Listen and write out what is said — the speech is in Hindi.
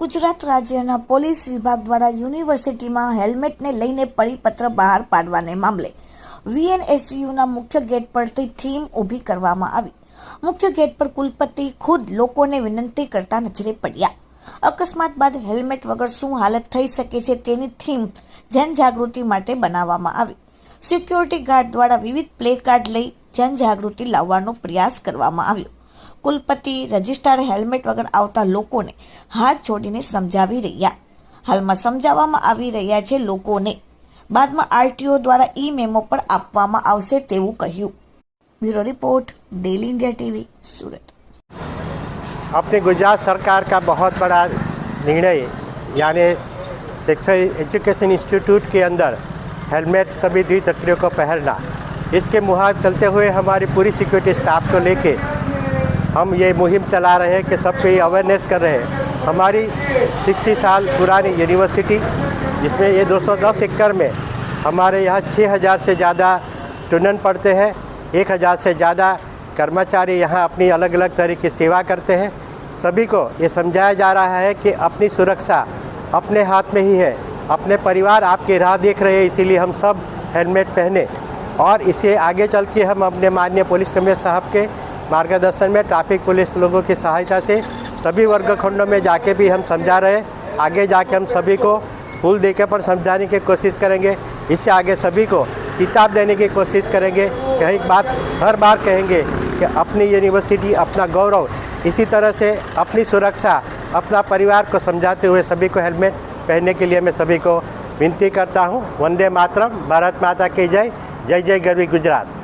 ગુજરાત રાજ્યના પોલીસ વિભાગ દ્વારા યુનિવર્સિટીમાં હેલ્મેટને લઈને પરિપત્ર બહાર પાડવાને મામલે વીએનએસયુના મુખ્ય ગેટ પરથી થીમ ઊભી કરવામાં આવી. મુખ્ય ગેટ પર કુલપતિ ખુદ લોકોને વિનંતી કરતા નજરે પડ્યા. અકસ્માત બાદ હેલ્મેટ વગર શું હાલત થઈ શકે છે તેની થીમ જનજાગૃતિ માટે બનાવવામાં આવી. સિક્યોરિટી ગાર્ડ દ્વારા વિવિધ પ્લે કાર્ડ લઈ જનજાગૃતિ લાવવાનો પ્રયાસ કરવામાં આવ્યો. કુલપતિ રજિસ્ટ્રાર હેલ્મેટ વગર આવતા લોકોને હાથ જોડીને સમજાવી રહ્યા હાલમાં સમજાવવામાં આવી રહ્યા છે લોકોને બાદમાં આરટીઓ દ્વારા ઈ મેમો પણ આપવામાં આવશે તેવું કહ્યું bureau report daily India TV Surat अपने गुजरात सरकार का बहुत बड़ा निर्णय यानी शिक्षा एजुकेशन इंस्टीट्यूट के अंदर हेलमेट सभी द्विचक्रियों को पहनना इसके मुहाव चलते हुए हमारी पूरी सिक्योरिटी स्टाफ को लेके हम ये मुहिम चला रहे हैं कि सबको अवेयरनेस कर रहे हैं। हमारी 60 साल पुरानी यूनिवर्सिटी जिसमें ये 210 एकड़ में हमारे यहाँ 6000 से ज़्यादा स्टूडेंट पढ़ते हैं 1000 से ज़्यादा कर्मचारी यहाँ अपनी अलग अलग तरह की सेवा करते हैं। सभी को ये समझाया जा रहा है कि अपनी सुरक्षा अपने हाथ में ही है। अपने परिवार आपकी राह देख रहे हैं, इसीलिए हम सब हेलमेट पहने। और इसे आगे चल के हम अपने माननीय पुलिस कमिश्नर साहब के मार्गदर्शन में ट्रैफ़िक पुलिस लोगों की सहायता से सभी वर्ग खंडों में जाके भी हम समझा रहे हैं। आगे जाके हम सभी को फूल देकर पर समझाने की कोशिश करेंगे। इससे आगे सभी को किताब देने की कोशिश करेंगे। कि एक बात, हर बार कहेंगे कि अपनी यूनिवर्सिटी, अपना गौरव, इसी तरह से अपनी सुरक्षा, अपना परिवार को समझाते हुए सभी को हेलमेट पहनने के लिए मैं सभी को विनती करता हूँ। वंदे मातरम, भारत माता की जय। जय जय गरवी गुजरात।